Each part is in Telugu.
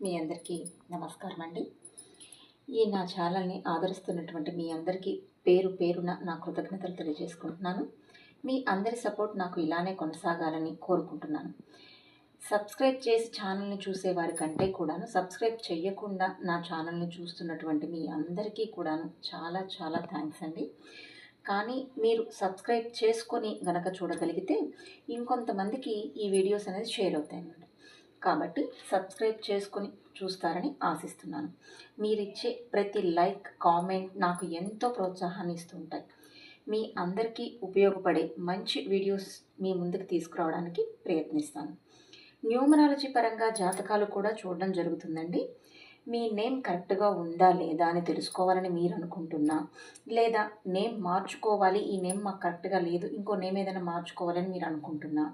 మీ అందరికీ నమస్కారం అండి ఈ నా ఛానల్ని ఆదరిస్తున్నటువంటి మీ అందరికీ పేరు పేరున నా కృతజ్ఞతలు తెలియజేసుకుంటున్నాను. మీ అందరి సపోర్ట్ నాకు ఇలానే కొనసాగాలని కోరుకుంటున్నాను. సబ్స్క్రైబ్ చేసి ఛానల్ని చూసే వారి కంటే కూడాను సబ్స్క్రైబ్ చేయకుండా నా ఛానల్ని చూస్తున్నటువంటి మీ అందరికీ కూడాను చాలా చాలా థ్యాంక్స్ అండి. కానీ మీరు సబ్స్క్రైబ్ చేసుకొని గనక చూడగలిగితే ఇంకొంతమందికి ఈ వీడియోస్ అనేది షేర్ అవుతాయి అన్నమాట కాబట్టి సబ్స్క్రైబ్ చేసుకొని చూస్తారని ఆశిస్తున్నాను. మీరిచ్చే ప్రతి లైక్ కామెంట్ నాకు ఎంతో ప్రోత్సాహాన్ని ఇస్తూ ఉంటాయి మీ అందరికీ ఉపయోగపడే మంచి వీడియోస్ మీ ముందుకు తీసుకురావడానికి ప్రయత్నిస్తాను. న్యూమరాలజీ పరంగా జాతకాలు కూడా చూడడం జరుగుతుందండి. మీ నేమ్ కరెక్ట్గా ఉందా లేదా అని తెలుసుకోవాలని మీరు అనుకుంటున్నా? లేదా నేమ్ మార్చుకోవాలి ఈ నేమ్ మాకు కరెక్ట్గా లేదు ఇంకో నేమ్ ఏదైనా మార్చుకోవాలని మీరు అనుకుంటున్నా?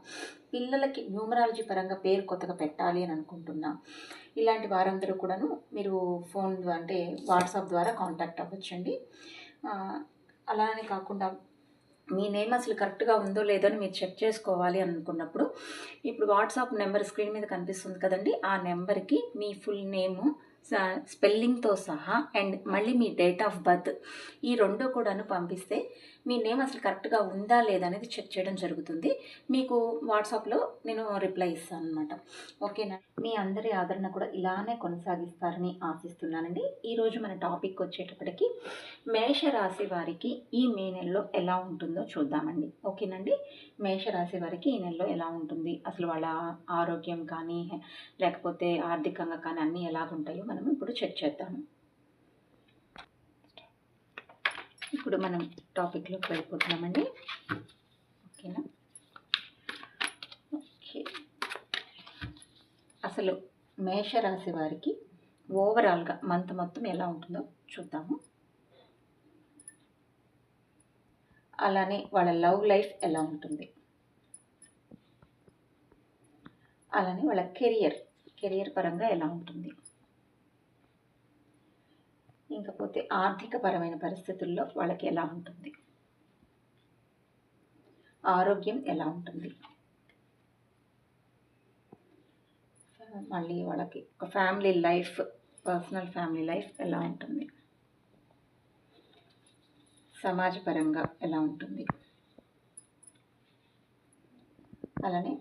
పిల్లలకి న్యూమరాలజీ పరంగా పేరు కొత్తగా పెట్టాలి అని అనుకుంటున్నా. ఇలాంటి వారందరూ కూడాను మీరు ఫోన్ అంటే వాట్సాప్ ద్వారా కాంటాక్ట్ అవ్వచ్చండి. అలానే కాకుండా మీ నేమ్ అసలు కరెక్ట్గా ఉందో లేదో అని మీరు చెక్ చేసుకోవాలి అనుకున్నప్పుడు ఇప్పుడు వాట్సాప్ నెంబర్ స్క్రీన్ మీద కనిపిస్తుంది కదండి ఆ నెంబర్కి మీ ఫుల్ నేము స్పెల్లింగ్తో సహా అండ్ మళ్ళీ మీ డేట్ ఆఫ్ బర్త్ ఈ రెండు కూడాను పంపిస్తే మీ నేమ్ అసలు కరెక్ట్గా ఉందా లేదా అనేది చెక్ చేయడం జరుగుతుంది. మీకు వాట్సాప్లో నేను రిప్లై ఇస్తాను అనమాట ఓకేనా? మీ అందరి ఆదరణ కూడా ఇలానే కొనసాగిస్తారని ఆశిస్తున్నానండి. ఈరోజు మన టాపిక్ వచ్చేటప్పటికి మేషరాశి వారికి ఈ మే నెలలో ఎలా ఉంటుందో చూద్దామండి. ఓకేనండి? మేషరాశి వారికి ఈ నెలలో ఎలా ఉంటుంది? అసలు వాళ్ళ ఆరోగ్యం కానీ లేకపోతే ఆర్థికంగా కానీ అన్నీ ఎలాగుంటాయో మనం ఇప్పుడు చెక్ చేద్దాము. ఇప్పుడు మనం టాపిక్లోకి వెళ్ళిపోతున్నామండి. ఓకేనా? ఓకే. అసలు మేషరాశి వారికి ఓవరాల్గా మంత్ మొత్తం ఎలా ఉంటుందో చూద్దాము. అలానే వాళ్ళ లవ్ లైఫ్ ఎలా ఉంటుంది? అలానే వాళ్ళ కెరియర్ కెరియర్ పరంగా ఎలా ఉంటుంది? ఇంకపోతే ఆర్థిక పరమైన పరిస్థితుల్లో వాళ్ళకి ఎలా ఉంటుంది? ఆరోగ్యం ఎలా ఉంటుంది? మళ్ళీ వాళ్ళకి ఒక family life personal family life ఎలా ఉంటుంది? సమాజపరంగా ఎలా ఉంటుంది? అలానే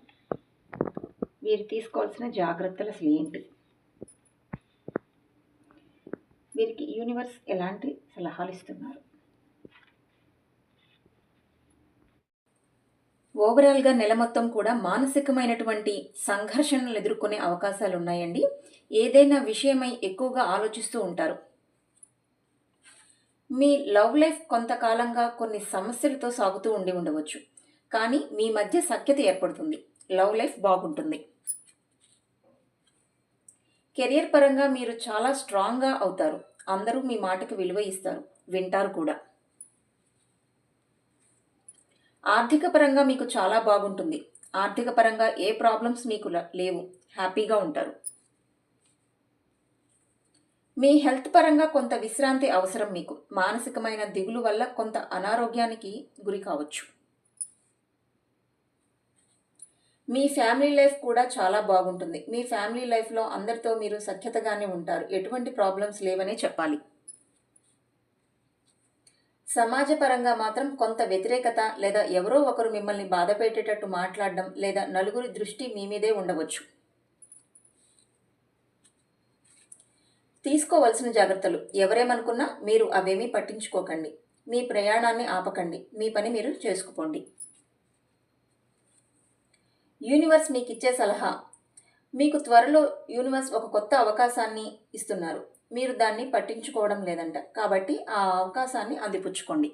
వీరు తీసుకోవాల్సిన జాగ్రత్తలు అసలు ఏంటి? వీరికి యూనివర్స్ ఎలాంటి సలహాలు ఇస్తున్నారు? ఓవరాల్గా నెల మొత్తం కూడా మానసికమైనటువంటి సంఘర్షణలు ఎదుర్కొనే అవకాశాలు ఉన్నాయండి ఏదైనా విషయమై ఎక్కువగా ఆలోచిస్తూ ఉంటారు. మీ లవ్ లైఫ్ కొంతకాలంగా కొన్ని సమస్యలతో సాగుతూ ఉండి ఉండవచ్చు. కానీ మీ మధ్య సఖ్యత ఏర్పడుతుంది. లవ్ లైఫ్ బాగుంటుంది. కెరియర్ పరంగా మీరు చాలా స్ట్రాంగ్గా అవుతారు. అందరూ మీ మాటకు విలువ ఇస్తారు. వింటారు కూడా. ఆర్థిక పరంగా మీకు చాలా బాగుంటుంది. ఆర్థిక పరంగా ఏ ప్రాబ్లమ్స్ మీకు లేవు. హ్యాపీగా ఉంటారు. మీ హెల్త్ పరంగా కొంత విశ్రాంతి అవసరం మీకు. మానసికమైన దిగులు వల్ల కొంత అనారోగ్యానికి గురి కావచ్చు. మీ ఫ్యామిలీ లైఫ్ కూడా చాలా బాగుంటుంది. మీ ఫ్యామిలీ లైఫ్లో అందరితో మీరు సఖ్యతగానే ఉంటారు. ఎటువంటి ప్రాబ్లమ్స్ లేవనే చెప్పాలి. సమాజపరంగా మాత్రం కొంత వ్యతిరేకత లేదా ఎవరో ఒకరు మిమ్మల్ని బాధ పెట్టేటట్టు మాట్లాడడం లేదా నలుగురి దృష్టి మీ మీదే ఉండవచ్చు. తీసుకోవలసిన జాగ్రత్తలు. ఎవరేమనుకున్నా మీరు అవేమీ పట్టించుకోకండి. మీ ప్రయాణాన్ని ఆపకండి. మీ పని మీరు చేసుకుపోండి. యూనివర్స్ మీకు ఇచ్చే సలహా. మీకు త్వరలో యూనివర్స్ ఒక కొత్త అవకాశాన్ని ఇస్తున్నారు. మీరు దాన్ని పట్టించుకోవడం లేదంట. కాబట్టి ఆ అవకాశాన్ని అందిపుచ్చుకోండి.